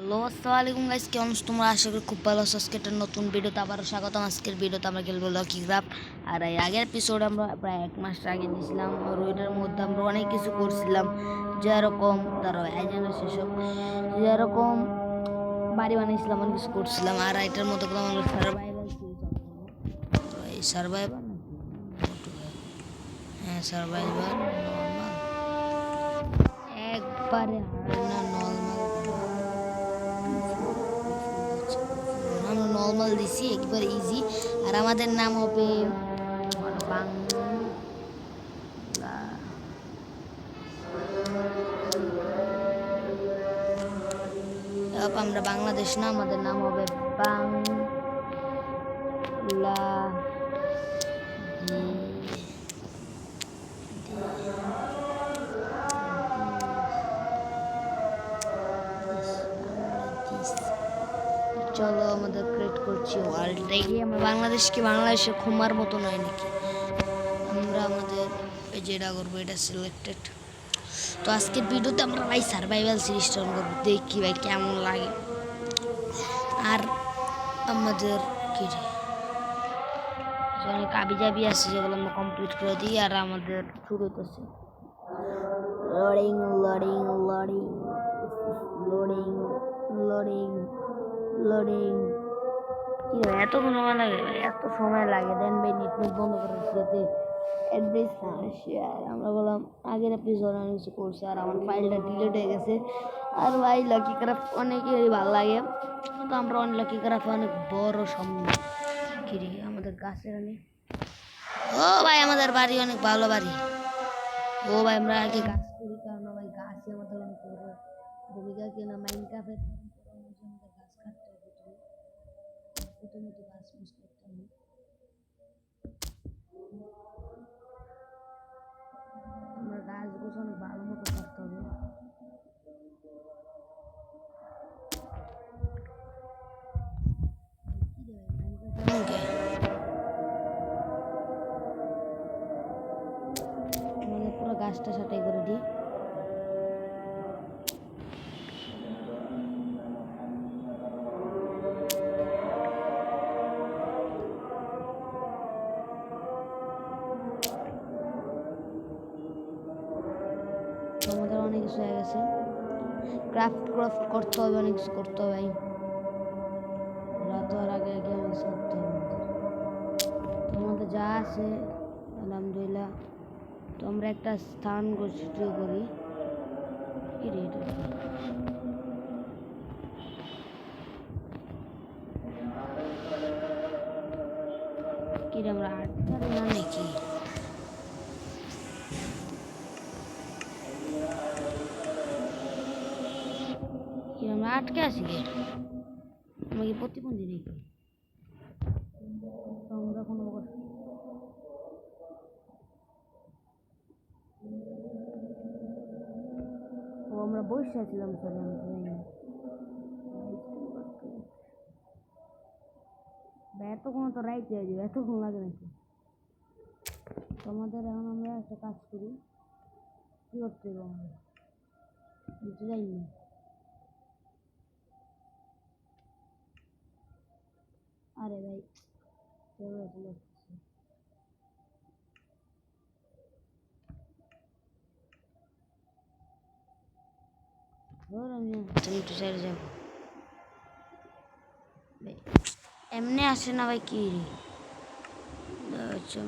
Hello, আসসালামু আলাইকুম guys কেমন তোমরা? আশা করি খুব ভালো আছো। আজকে একটা নতুন ভিডিওতে আবারও স্বাগতম। আজকের ভিডিওতে আমরা খেলব লকি ক্রাফট আর এই আগের এপিসোড আমরা প্রায় এক মাস আগে দিয়েছিলাম আর ওইটার মধ্যে আমরা অনেক কিছু করছিলাম। যেরকম, ধরো এজেন্ডা সেসব, যেরকম বাড়ি বানিয়েছিলাম, অনেক কিছু করছিলাম। আর এটার মধ্যে করলাম আমরা সার্ভাইভাল এই সার্ভাইভাল হ্যাঁ সার্ভাইভাল নর্মাল একবারে না নর্মাল দিছি, একবার ইজি আর আমাদের নাম হবে বাংলা। আমরা বাংলাদেশ না, আমাদের নাম হবে বাংলা। চলো আমাদের ক্রিয়েট করছি ওয়ার্ল্ডটা গিয়ে আমরা বাংলাদেশকে বাংলাদেশে খুমার মতো নয় নাকি? আমরা আমাদের এই যেটা করব, এটা সিলেক্টেড তো আজকের ভিডিওতে আমরা ভাই সার্ভাইভাল সিরিজটা অন করব, দেখি ভাই কেমন লাগে। আর আমাদের কি অনেক জাবি আছে যেগুলো আমরা কমপ্লিট করে দিই আর আমাদের শুরু হতেছে loading loading loading loading loading loading এত সময় লাগে এত সময় লাগে। দেন ভাই নেট বন্ধ করে দিতে অ্যাড্রেস না আর আমরা বললাম, আগের এপিসোড অনেক কিছু করছি, আর আমার ফাইলটা ডিলিট হয়ে গেছে। আর ভাই লাকি ক্রাফট অনেকেরই ভালো লাগে। তো আমরা অনেক লাকি ক্রাফট অনেক বড় সম্মান। আমাদের গাছের অনেক ও ভাই, আমাদের বাড়ি অনেক ভালো বাড়ি। ও ভাই, আমরা আগে গাছ আমাদের পুরো গাছটা সাটাই করে দিই। আমাদের অনেক কিছু হয়ে গেছে। ক্রাফট ক্রাফট করতে হবে, অনেক কিছু করতে হবে আছে, আলহামদুলিল্লাহ। তো আমরা একটা স্থান গঠিত করি। কি আমরা আট না নাকি? আমরা আটকে আছি কে আমরা কি প্রতিবন্ধী নাকি? আমরা কোনো প্রকার- ও আমরা বসে আছিলাম সরি আমি তো জানি এতক্ষণ তো রাইট হয়ে যাবে, এতক্ষণ লাগে নাকি? তোমাদের এখন আমরা একটা কাজ করি। কি করতে হবে আমাদের? বুঝতে যাইনি আরে ভাই, চলে চলে। ধর, আমি একটু সাইডে যাব। এমনি আসে না ভাই কি আচ্ছা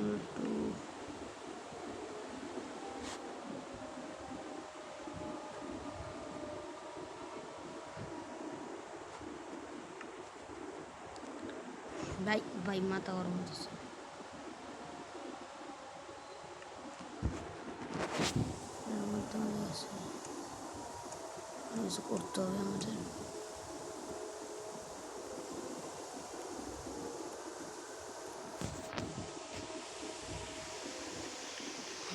ভাই ভাই মাথা গরম হচ্ছে এর মধ্যে অনেক আছে। অনেক কিছু করতে হবে আমাদের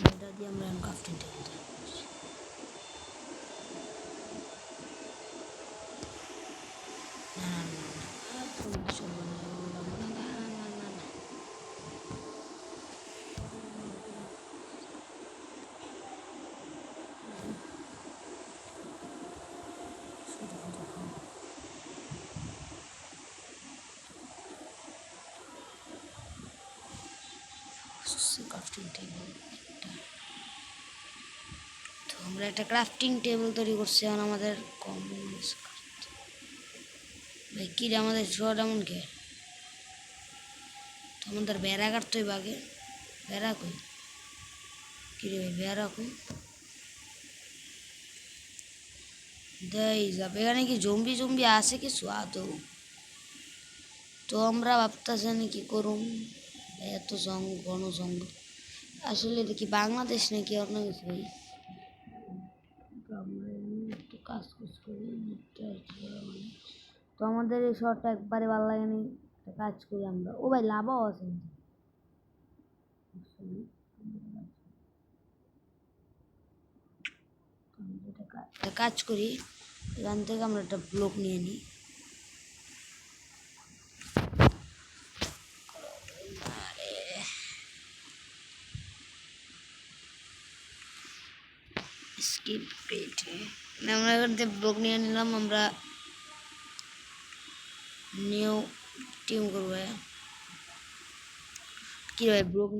এটা দিয়ে আমরা এখন ক্রাফটিং টেবিল তৈরি করছি। না, না, না, না, একদম চলবে না, না, না, না, না, না, না, না। শুধু শুধু খাও। করছি ক্রাফটিং টেবিল তো আমরা একটা ক্রাফটিং টেবিল তৈরি করছি এখন আমাদের কম ভাই, কি আমাদের শহর এমন কে? তো আমাদের বেড়া কাটতে হইব আগে। বেড়া কই? কি রে ভাই, বেড়া কই? এখানে কি জম্বি জম্বি আছে কিছু? আদৌ। তো আমরা ভাবতেছি কি করুম? এত জং, ঘন জঙ্গল আসলে দেখি বাংলাদেশ নাকি অন্য কিছু একটু কাজ কুজ করি। তো আমাদের এই শহরটা একবারে ভালো লাগেনি একটা কাজ করি আমরা। ও ভাই, লাভও আছে কাজ করি, এখান থেকে আমরা একটা ব্লক নিয়ে নিই স্কিপ পেটে আমরা এখান থেকে ব্লক নিয়ে নিলাম, আমরা নিউ টিম করব। কি ভাই ব্লক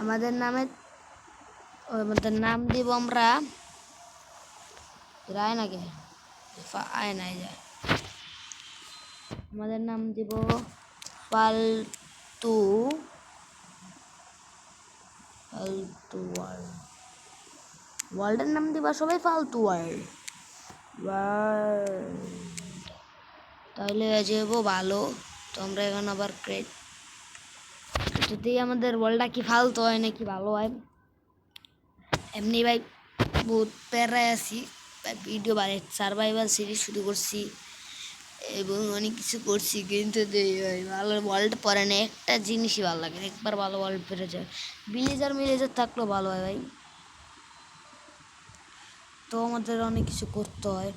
আমাদের নামে, আমাদের নাম দিব আমরা রায় নাকি আয় নাই যায় আমাদের নাম দিব ফালতু ফালতু ওয়ার্ল্ড ওয়ার্ল্ডের নাম দিবা সবাই ফালতু ওয়ার্ল্ড তাহলে হয়ে ভালো। তো আমরা এখন আবার ক্রেট যদি আমাদের ওয়ার্ল্ডটা কি ফালতু হয় নাকি ভালো হয়? এমনি ভাই, বহুত প্যারায় আছি। ভিডিও বাড়ে সার্ভাইভাল সিরিজ শুরু করছি। এবং অনেক কিছু করছি, কিন্তু ভালো ওয়ার্ল্ড পরে না, একটা জিনিসই ভালো লাগে একবার ভালো ওয়ার্ল্ড পেরে যায়। ভিলেজার মিলেজার থাকলেও ভালো হয় ভাই। তো আমাদের অনেক কিছু করতে হয়।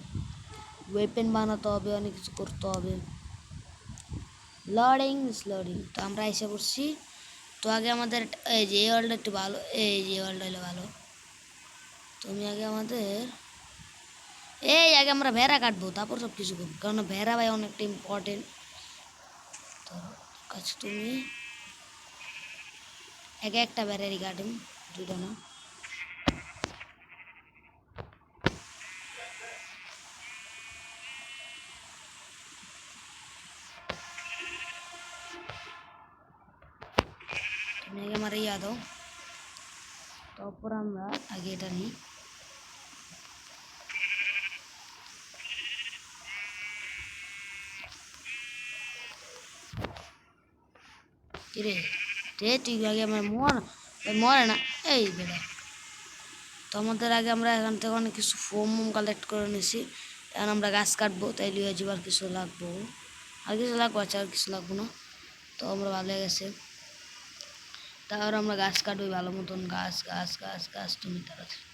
ওয়েপেন বানাতে হবে, অনেক কিছু করতে হবে। লডিং লোডিং তো আমরা এসে পড়ছি। তো আগে আমাদের এই যে ওয়ার্ল্ড একটু ভালো, এই যে ওয়ার্ল্ড হলে ভালো। তুমি আগে আমাদের এই, আগে আমরা ভেড়া কাটবো, তারপর সব কিছু করব। কারণ ভেড়া ভাই অনেকটা ইম্পর্টেন্ট তো কাজ তুমি। এক একটা ভেড়ারই কাটেন দুটো না। ইয়া দাও। তারপর আমরা আগে এটা নিই। কিরে? রে তুই আগে আমার মর মরে না, এই বেটা। তো আমাদের আগে আমরা এখান থেকে অনেক কিছু ফোম কালেক্ট করে নিয়েছি এখন আমরা গাছ কাটবো, তাই লিয়ে যাবার কিছু লাগবো। আর কিছু লাগবো আচ্ছা আর কিছু লাগবো না। তো আমরা ভালো গেছে। তারপর আমরা গাছ কাটবো, ভালো মতন গাছ গাছ গাছ গাছ, তুমি তাড়াতাড়ি।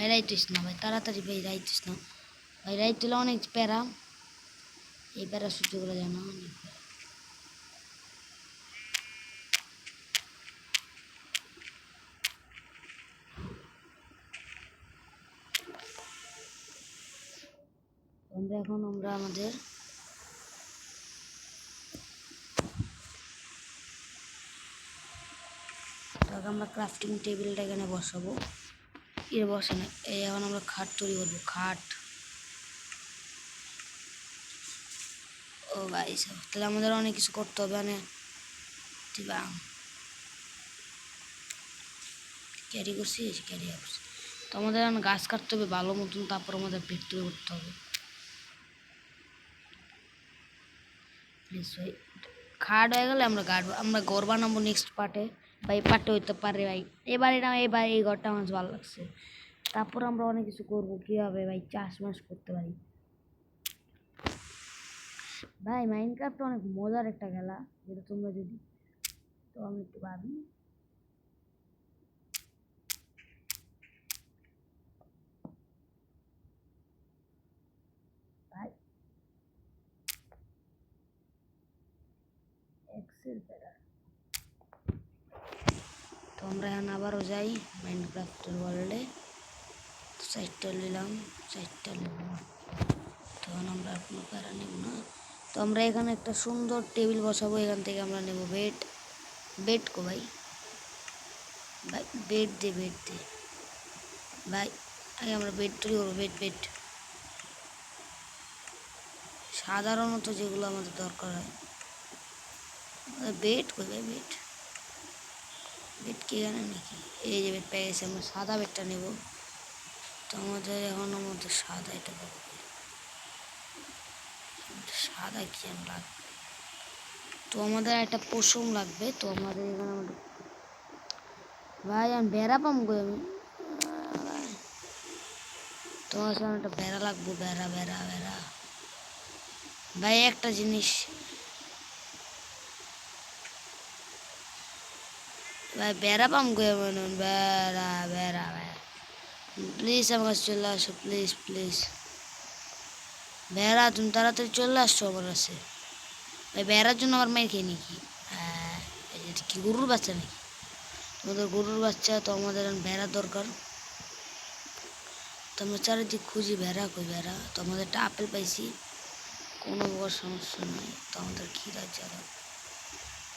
ভাই রাইতিস না ভাই, তাড়াতাড়ি ভাই রাইতিস না। ভাই রাইতুলে অনেক প্যারা, এই প্যারা সহ্য করা যায় অনেক আমরা এখন, আমরা আমাদের আমরা ক্রাফটিং টেবিলটা এখানে বসাবো। এর বসে না। এই এখন আমরা খাট তৈরি করব, খাট। ও ভাই সাহেব তাহলে আমাদের অনেক কিছু করতে হবে মানে ক্যারি করছি ক্যারি করছি। তো আমাদের এখন গাছ কাটতে হবে ভালো মতন, তারপর আমাদের পেট তৈরি করতে হবে। খাট হয়ে গেলে আমরা গাড়, আমরা ঘর বানাবো নেক্সট পার্টে ভাই পার্টে হইতে পারে ভাই। এবারে না, এবার এই ঘরটা আমার ভালো লাগছে। তারপর আমরা অনেক কিছু করব। কীভাবে ভাই চাষবাস করতে পারি? ভাই মাইনক্রাফ্ট অনেক মজার একটা খেলা। যেটা তোমরা যদি তো আমি একটু ভাবি। আমরা এখন আবারও যাই মাইনক্রাফটের ওয়ার্ল্ডে চারটা নিলাম চারটা নিলাম। তখন আমরা আর কোনো প্যারা নেব না। তো আমরা এখানে একটা সুন্দর টেবিল বসাবো, এখান থেকে আমরা নেব বেড বেড কো ভাই? ভাই বেড দে বেড দে। ভাই, আগে আমরা বেড তৈরি করব বেড বেড সাধারণত যেগুলো আমাদের দরকার হয়। বেড কই ভাই বেড বেড কি জানে নাকি? এই যে বেড পেয়ে গেছে, আমরা সাদা বেডটা নেব। তো আমাদের এখন আমাদের সাদা এটা সাদা কি লাগবে। তো আমাদের একটা পশম লাগবে, তো আমাদের এখানে আমাদের ভাই, আমি বেড়া পাম গো আমি? তোমার সামনে একটা বেড়া লাগবো, বেড়া বেড়া বেড়া। ভাই, একটা জিনিস ভাই বেড়া পাম গো এমন বেড়া বেড়া বেড়া প্লিজ আমার কাছে চলে আসো প্লিজ প্লিজ বেড়া তুমি তাড়াতাড়ি চলে আসছো আমার কাছে ভাই বেড়ার জন্য আমার মেয়ের খেয়ে নাকি হ্যাঁ কি গরুর বাচ্চা নাকি? তোমাদের গরুর বাচ্চা তো আমাদের ভেড়ার দরকার। তো আমরা চারিদিক খুঁজি ভেড়া কই ভেড়া তো আমাদের একটা আপেল পাইছি। কোনো বড় সমস্যা নেই। তো আমাদের খিদার জায়গা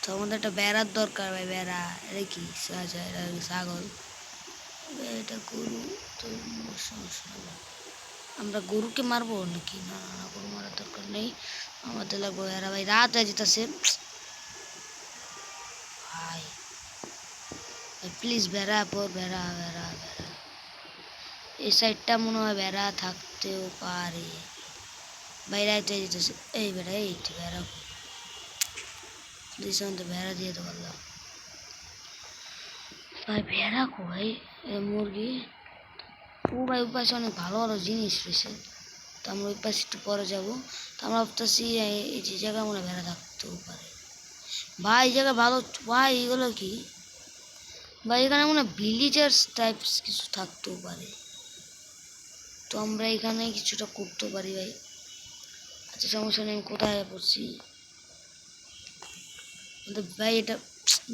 তো আমাদের একটা বেড়ার দরকার ভাই, বেড়া। এটা কি? আচ্ছা ছাগল। এটা গরু, তো সমস্যা আমরা গরুকে মারবো নাকি? না না গরু মারার দরকার নেই। আমাদের লাগবে বেড়া। ভাই, রাত হয়ে যেতেছে। ভাই প্লিজ বেড়া, পর বেড়া বেড়া বেড়া। এই সাইডটা মনে হয় বেড়া থাকতেও পারে। বাইরে যেতেছে। এই বেড়া এই বেড়া। প্লিজ আমাদের বেড়া দিয়ে দেবো আল্লাহ ভাই বেড়া কো ভাই মুরগি? ও ভাই, ওই পাশে অনেক ভালো ভালো জিনিস রয়েছে। তো আমরা ওই পাশে একটু পরে যাব। তো আমরা ভাবতেছি এই- যে জায়গা মনে হয় বেড়া থাকতেও পারে। ভাই, এই জায়গা ভালো ভাই, এগুলো কি? ভাই, এখানে মনে ভিলিজার্স টাইপস কিছু থাকতেও পারে। তো আমরা এখানে কিছুটা করতে পারি, ভাই। আচ্ছা সমস্যা নেই, আমি কোথায় পড়ছি? আমাদের ভাই এটা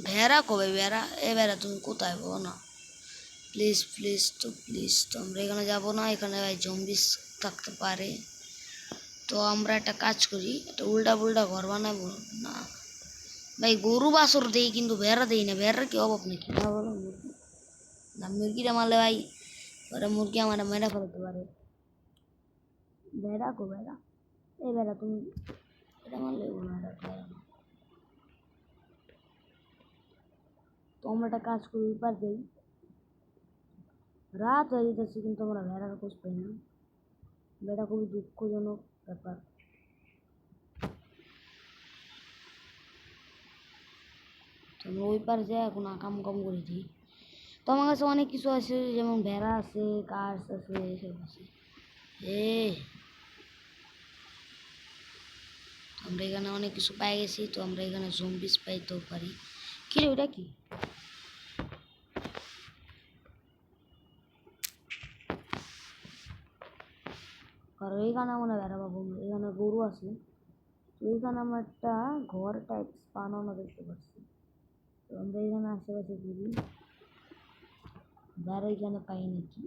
ভেড়া কবে ভেড়া এ ভেড়া তুমি কোথায় বলো না প্লিজ প্লিজ তো প্লিজ তো আমরা এখানে যাব না এখানে ভাই জম্বিস থাকতে পারে তো আমরা একটা কাজ করি একটা উল্টা পুল্টা ঘর বানাবো না ভাই গরু বাছর দেই কিন্তু ভেড়া দেই না ভেড়ার কি অভাব নাকি না বলো মুরগি না মুরগিটা মারলে ভাই ওরা মুরগি আমার মেরে ফেলতে পারে ভেড়া কো ভেড়া এই ভেড়া তুমি এটা মারলে কোনো ভেড়া খায় না তো আমরা একটা কাজ করি উপার দেই। রাত হয়ে যেতেছে কিন্তু আমরা ভেড়ার খোঁজ পাই না। এটা খুবই দুঃখজনক ব্যাপার। তো আমরা ওই পার যাই, এখন আকাম কাম করেছি তো আমার কাছে অনেক কিছু আছে, যেমন ভেড়া আছে, কার্স আছে, এসব আছে। এ, আমরা এখানে অনেক কিছু পাই গেছি, তো আমরা এখানে জম্বিস পাইতেও পারি। কি রে ওটা কি? কারণ এইখানে আমরা না। এখানে গরু আছে। তো এইখানে আমরা একটা ঘর টাইপ বানানো দেখতে পাচ্ছি। তো আমরা এখানে আশেপাশে ঘুরি। বেড়া এখানে পাই নাকি?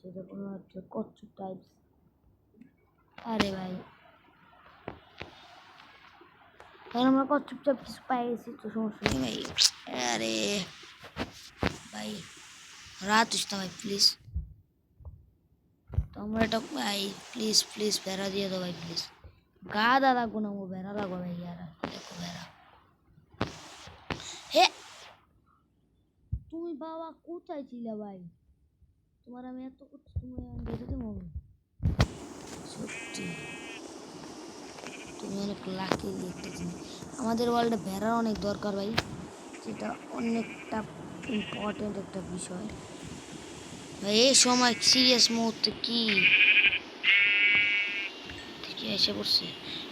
যেটা কোনো হচ্ছে কচ্ছপ টাইপ আরে ভাই এখন আমরা কচ্ছপ টাইপ কিছু পাই গেছি তো সমস্যা নেই ভাই আরে ভাই রাত হচ্ছে না ভাই প্লিজ তো আমরা এটা ভাই প্লিজ প্লিজ বেড়া দিয়ে দাও ভাই প্লিজ গাদা লাগবো না ও বেড়া লাগবো ভাই ইয়ার দেখো বেড়া হে তুমি বাবা কোথায় ছিলে ভাই তোমার আমি এত করছি তুমি আমি বেরোতে মন সত্যি তুমি অনেক লাকি একটা জিনিস আমাদের ওয়ার্ল্ডে ভেড়ার অনেক দরকার ভাই, যেটা অনেকটা ইম্পর্টেন্ট একটা বিষয়। ভাই, এই সময় সিরিয়াস মুহূর্তে কি? এসে পড়ছে।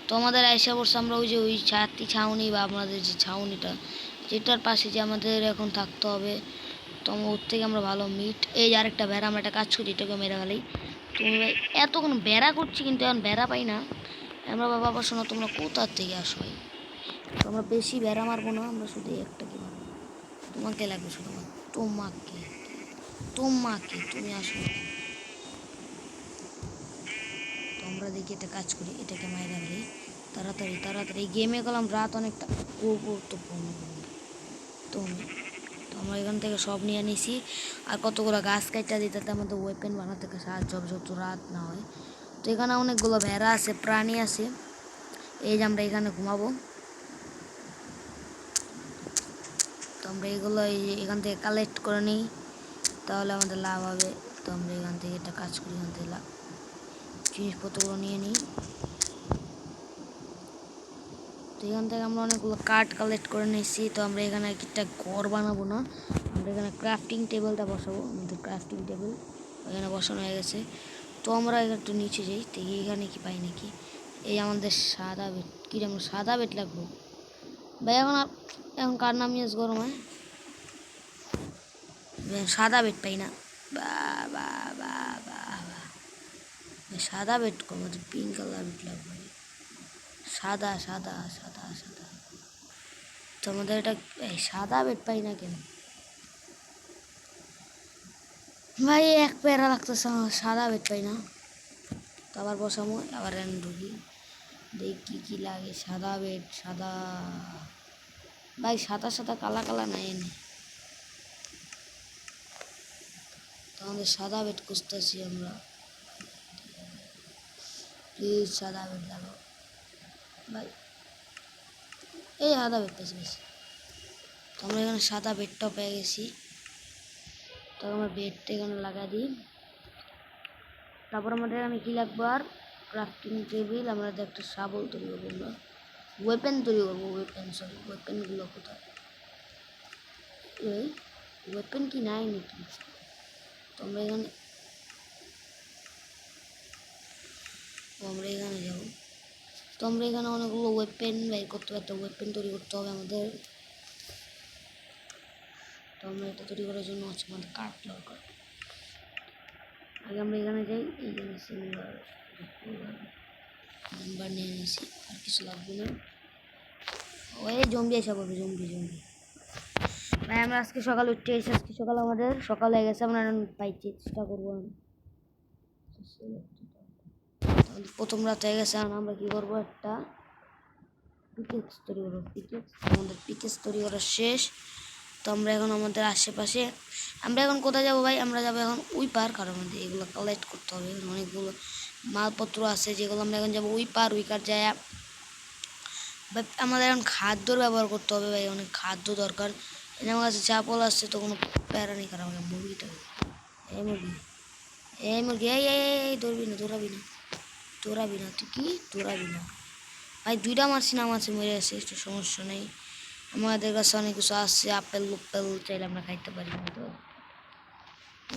তো আমাদের এসে পড়ছে আমরা ওই যে ওই ছাতি ছাউনি বা আমাদের যে ছাউনিটা, যেটার পাশে যে আমাদের এখন থাকতে হবে। তো ওর থেকে আমরা ভালো মিট এই যে আরেকটা বেড়া, আমরা একটা কাজ করি, এটাকে মেরে ফেলাই তুমি ভাই, এতক্ষণ বেড়া করছি কিন্তু এখন বেড়া পাই না। আমরা বাবা বাবা শোনো, তোমরা কোথার থেকে আসো আমরা বেশি বেড়া মারবো না, আমরা শুধু একটা কি মারবো? তোমাকে লাগবে শুধুমাত্র তোমাকে। তোমাকে, তুমি আসো। তো আমরা দেখি এটা কাজ করি, এটাকে মাইরা ফেলি। তাড়াতাড়ি তাড়াতাড়ি। গেমে গেলাম, রাত অনেকটা গুরুত্বপূর্ণ। তো তো আমরা এখান থেকে সব নিয়ে নিছি। আর কতগুলো গাছ কাটা দিই তাতে আমাদের ওয়েপেন বানাতে সাহায্য হবে, যত রাত না হয়। তো এখানে অনেকগুলো ভেড়া আছে, প্রাণী আছে। এই যে আমরা এখানে ঘুমাবো। তো আমরা এগুলো এখান থেকে কালেক্ট করে নিই। তাহলে আমাদের লাভ হবে। তো আমরা এখান থেকে একটা কাজ করি, এখান থেকে লাভ জিনিসপত্রগুলো নিয়ে নিই। তো এখান থেকে আমরা অনেকগুলো কাঠ কালেক্ট করে নিয়েছি। তো আমরা এখানে একটা ঘর বানাবো না। আমরা এখানে ক্রাফটিং টেবিলটা বসাবো। আমাদের ক্রাফটিং টেবিল এখানে বসানো হয়ে গেছে। তো আমরা একটু নিচে যাই, তো এখানে কি পাই নাকি? এই আমাদের সাদা বেট কীরকম সাদা বেট লাগবো ভাই, এখন আর এখন কার নাম ইউজ গরম, হয়? সাদা বেট পাই না। বা বা সাদা বেট কম পিঙ্ক কালার বেট লাগবে সাদা সাদা সাদা সাদা। তো আমাদের এটা এই সাদা বেট পাই না কেন? ভাই, এক পেয়ারা লাগতেছে সাদা বেট পাই না। তো আবার বসামো, আবার এন ঢুকি। দেখি কী কী লাগে, সাদা বেট সাদা। ভাই, সাদা সাদা, কালা কালা নাই এনে। আমাদের সাদা বেট খুঁজতেছি আমরা। প্লিজ সাদা বেট লাগাও ভাই, এই সাদা বেড পেয়েছি বেশি। আমরা এখানে সাদা বেডটাও পেয়ে গেছি। তো আমরা বেডটা এখানে লাগা দিই। তারপর আমাদের আমি কী লাগবো আর? ক্রাফটিং টেবিল আমরা একটা শাবল তৈরি করব আমরা। ওয়েপেন তৈরি করব ওয়েপেন সরি ওয়েপেনগুলো কোথায়? এই ওয়েপেন কি নাই নাকি? তো আমরা এখানে আমরা এখানে যাব। তো আমরা এখানে অনেকগুলো ওয়েপেন বের করতে একটা ওয়েপেন তৈরি করতে হবে আমাদের। আমরা এটা তৈরি করার জন্য হচ্ছে আমাদের কাঠ দরকার। আগে আমরা এখানে যাই এইখানে সিলভার নাম্বার নিয়ে নিয়েছি, আর কিছু লাগবে না। ওই জম্বি এসে পড়বে, জম্বি জম্বি। ভাই, আমরা আজকে সকালে উঠতে এসে, আজকে সকালে আমাদের, সকাল হয়ে গেছে, আমরা পাইছি চেষ্টা করব আমি প্রথম রাত হয়ে গেছে, এখন আমরা কী করব একটা পিকেক্স তৈরি করব। পিকেক্স আমাদের পিকেক্স তৈরি করা শেষ। তো আমরা এখন আমাদের আশেপাশে, আমরা এখন কোথায় যাব ভাই? আমরা যাব এখন উই পার কারণ আমাদের এগুলো কালেক্ট করতে হবে। এখানে অনেকগুলো মালপত্র আছে, যেগুলো আমরা এখন যাব উই পার উই কার যায়। আমাদের এখন খাদ্যর ব্যবহার করতে হবে ভাই, অনেক খাদ্য দরকার। যে আমার কাছে চাপল আসছে তো কোনো প্যারা নেই, কারণ আমাকে মুরগিটা এই মুরগি এই মুরগি, এই এই দৌড়বি না দৌড়াবি না দৌড়াবি না। তুই কি? দৌড়াবি না। ভাই, দুইটা মারছি না, মারছি, মরে গেছে, একটু সমস্যা নেই। আমাদের কাছে অনেক কিছু আসছে আপেল উপ্পেল চাইলে আমরা খাইতে পারি না তো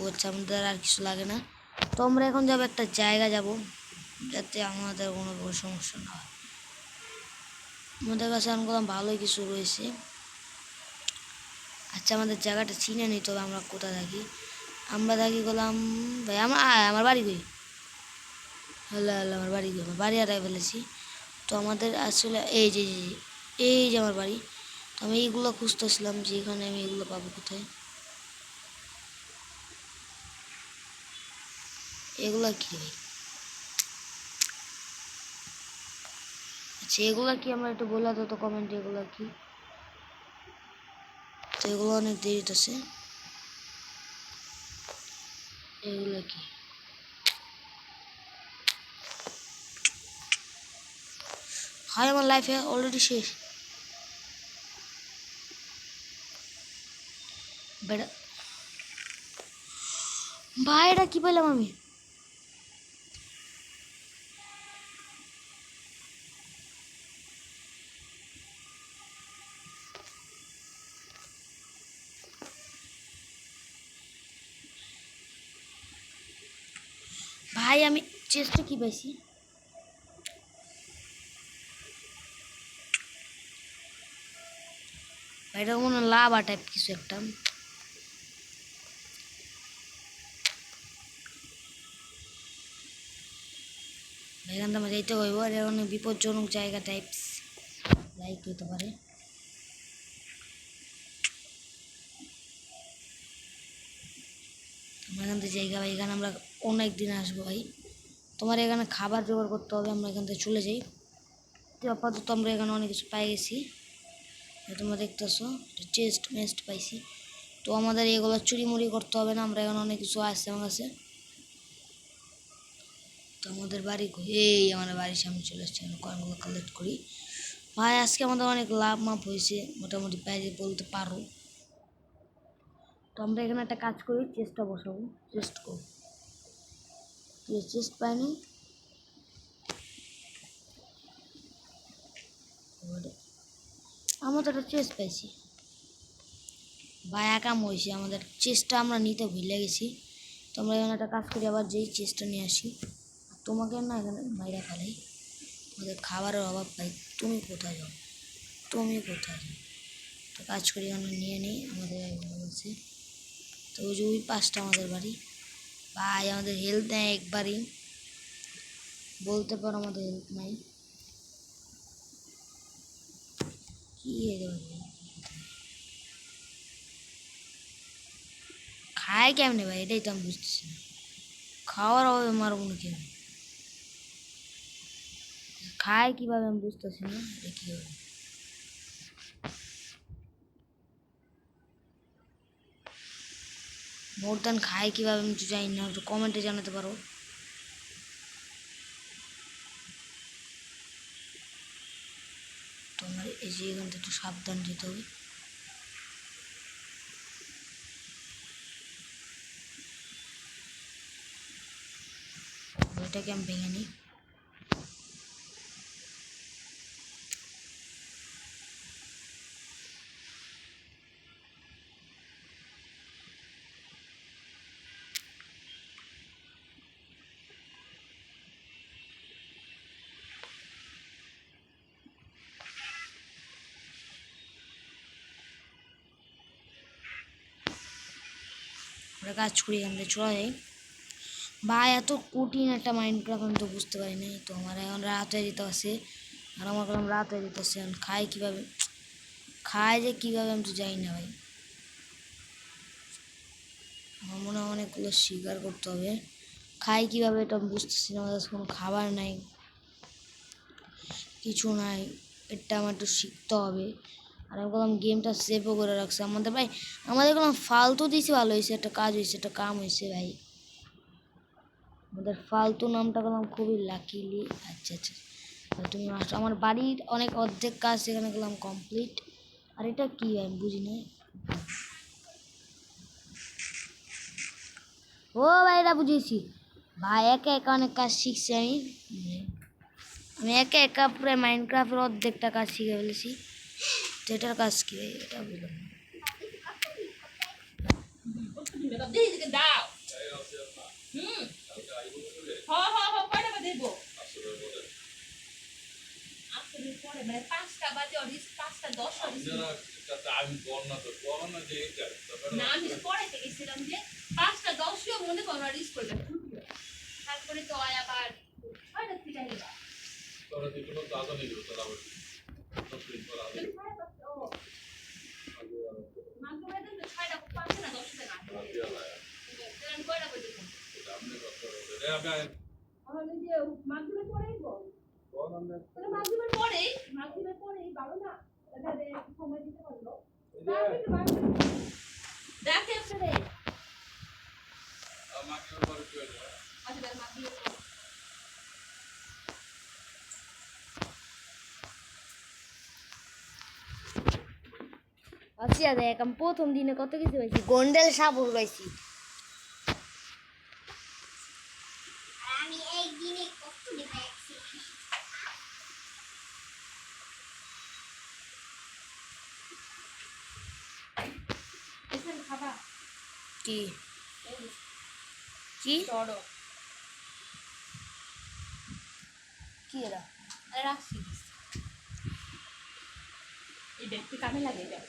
হচ্ছে আমাদের আর কিছু লাগে না তো আমরা এখন যাব একটা জায়গা যাব যাতে আমাদের কোনো সমস্যা না হয় আমাদের কাছে এখন কোথাও ভালোই কিছু রয়েছে আচ্ছা আমাদের জায়গাটা চিনে নিই তবে আমরা কোথায় থাকি আমরা থাকি গেলাম ভাই আমার আমার বাড়ি কই হ্যালো হ্যালো আমার বাড়ি আমার বাড়ি হারাই ফেলেছি তো আমাদের আসলে এই যে এই যে- আমার বাড়ি আমি এইগুলো খুঁজতেছিলাম যে এখানে আমি এগুলো পাবো কোথায়। এগুলো কি? আচ্ছা এগুলো কি আমার একটু বলে দাও তো কমেন্টে এগুলো কি? তো এগুলো অনেক দেরিতেছে এগুলো কি? হয়, আমার লাইফে অলরেডি শেষ। বেড়া। ভাই, এটা কি পেলাম আমি? ভাই, আমি চেষ্টা কি পাইছি? এটা হয় লাভা টাইপ কিছু একটা। এখান থেকে যাইতে হইব, আর অনেক বিপজ্জনক জায়গা টাইপস লাইক হইতে পারে। এখান থেকে জায়গা, ভাই, এখানে আমরা অনেক দিন আসব, ভাই। তোমার এখানে খাবার জোগাড় করতে হবে, আমরা এখান থেকে চলে যাই। আপাতত আমরা এখানে অনেক কিছু পাই গেছি। তোমরা দেখতেছো চেস্ট মেস্ট পাইছি। তো আমাদের এগুলো চুরি মুড়ি করতে হবে না, আমরা এখানে অনেক কিছু আসছে আমার কাছে। আমাদের বাড়ি? এই আমাদের বাড়ির সামনে চলে আমি কয়েনগুলো কালেক্ট করি। ভাই, আজকে আমাদের অনেক লাভ মাপ হয়েছে, মোটামুটি বাইরে বলতে পারো। তো আমরা এখানে একটা কাজ করি চেষ্টা বসাবো। চেস্ট করব চেস্ট পাইনি। আমরা তো একটা চেস্ট পাইছি। বা একাম হয়েছে। আমাদের চেস্টটা আমরা নিতে ভুলে গেছি। তো আমরা এখানে একটা কাজ করি, আবার যেই চেস্টটা নিয়ে আসি। তোমাকে না এখানে মাইরা ফেলাই। আমাদের খাবারের অভাব পাই তুমি কোথায় যাও? তুমি কোথায় যাও? তো কাজ করি এখানে নিয়ে নিই, আমাদের বলছে তো ওই যে ওই পাঁচটা আমাদের বাড়ি। ভাই, আমাদের হেলথ নেয় একবারই। বলতে পারো আমাদের হেলথ নাই। কি খায় কেমনে ভাই? এটাই তো আমি বুঝতেছি না। খাওয়ার অভাবে মারব না কেন খায় কীভাবে আমি বুঝতেছি না? দেখি মোরদান খায় কীভাবে আমি জানি না, একটু কমেন্টে জানাতে পারো। তোমার এই যে এখান থেকে একটু সাবধান যেতে হবে। এটাকে আমি ভেঙে নিই। আমরা কাজ করি থেকে চলে যাই ভাই এত কঠিন একটা মাইন্ড ক্রাফট আমি তো বুঝতে পারি নাই তো। আমার এখন রাত হয়ে যেতে আছে আর আমার এখন রাত হয়ে যেতে আছে এখন খাই কীভাবে? খায় যে কীভাবে আমি তো জানি না ভাই। আমার মনে হয় অনেকগুলো শিকার করতে হবে। খাই কীভাবে এটা আমি বুঝতেছি না, আমার কাছে কোনো খাবার নাই। কিছু নাই, এটা আমার একটু শিখতে হবে। আর আমি বললাম গেমটা সেভও করে রাখছে। আমাদের ভাই, আমাদের কোনো ফালতু দিয়েছে ভালো হয়েছে একটা কাজ হয়েছে একটা কাম হয়েছে ভাই। আমাদের ফালতু নামটা করলাম খুবই লাকিলি আচ্ছা আচ্ছা। তুমি মাস্টার আমার বাড়ির অনেক অর্ধেক কাজ সেখানে গেলাম কমপ্লিট আর এটা কি আমি বুঝি না ও ভাই, এটা বুঝেছি। ভাই, একা একা অনেক কাজ শিখছি আমি। আমি একা একা পুরো মাইনক্রাফটের অর্ধেকটা কাজ শিখে ফেলেছি। তো এটার কাজ কি এটা বুঝলাম তারপরে তো আবার ছয়টা থেকে আইবা দেখে আসলে আমাকে উপরে চলে আচ্ছা তাহলে মাধ্যমের আচ্ছা দেখ আমি প্রথম দিনে কত কিছু পাইছি? গন্ডেল সাবুর পাইছি। কি? কি? কি এরা? রাখছি। এই ব্যক্তি কামে লাগে এটা